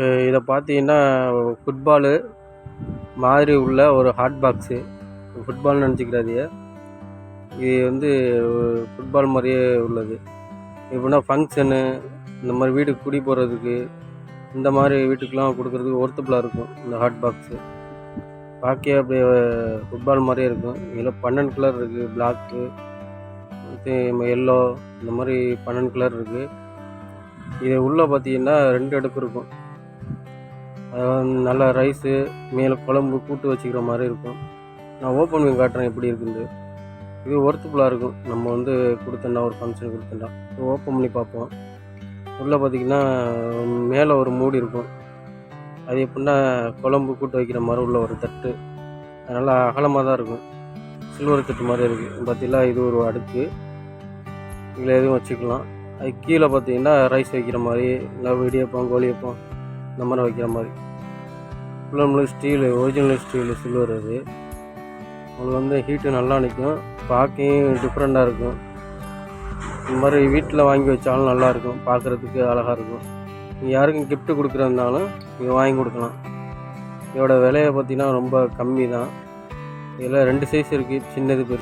இப்போ இதை பார்த்தீங்கன்னா ஃபுட்பாலு மாதிரி உள்ள ஒரு ஹாட் பாக்ஸு ஃபுட்பால்னு நினச்சிக்கிறாதிய இது வந்து ஃபுட்பால் மாதிரியே உள்ளது. எப்படின்னா ஃபங்க்ஷனு இந்த மாதிரி வீட்டுக்கு குடி போகிறதுக்கு இந்த மாதிரி வீட்டுக்கெலாம் கொடுக்குறதுக்கு ஒர்த்தபுளாக இருக்கும் இந்த ஹாட் பாக்ஸு பார்க்கவே அப்படியே ஃபுட்பால் மாதிரியே இருக்கும். இதில் பன்னெண்டு கலர் இருக்குது பிளாக்கு எல்லோ இந்த மாதிரி பன்னெண்டு கலர் இருக்குது இது உள்ளே பார்த்தீங்கன்னா ரெண்டு அடுக்கு இருக்கும். நல்லா ரைஸு மேலே குழம்பு கூட்டு வச்சுக்கிற மாதிரி இருக்கும். நான் ஓப்பன் பண்ணி காட்டுறேன் எப்படி இருக்குது இது ஒர்த்துஃபுல்லாக இருக்கும். நம்ம வந்து கொடுத்தோன்னா ஒரு ஃபங்க்ஷன் கொடுத்தோன்னா. ஓப்பன் பண்ணி பார்ப்போம். உள்ளே பார்த்தீங்கன்னா மேலே ஒரு மூடி இருக்கும். அது எப்படின்னா குழம்பு கூட்டு வைக்கிற மாதிரி உள்ள ஒரு தட்டு. அது நல்லா அகலமாக தான் இருக்கும். சில்வர் தட்டு மாதிரி இருக்குது பார்த்திங்களா இது ஒரு அடுக்கு. இதில் எதுவும் வச்சுக்கலாம். அது கீழே பார்த்தீங்கன்னா ரைஸ் வைக்கிற மாதிரி இல்லை கோழி கோழியப்பம் இந்த மாதிரி வைக்கிற மாதிரி. ஃபுல்லாக ஸ்டீலு ஒரிஜினல் ஸ்டீலு சில்வர் அது. உங்களுக்கு வந்து ஹீட்டு நல்லா நிற்கும். பார்க்கையும் டிஃப்ரெண்ட்டாக இருக்கும். இந்த மாதிரி வீட்டில் வாங்கி வச்சாலும் நல்லாயிருக்கும் பார்க்குறதுக்கு அழகாக இருக்கும். நீங்கள் யாருக்கும் கிஃப்ட்டு கொடுக்குறதுனாலும் நீங்கள் வாங்கி கொடுக்கலாம். இதோட விலையை பார்த்தீங்கன்னா ரொம்ப கம்மி தான். இதில் ரெண்டு சைஸ் இருக்குது சின்னது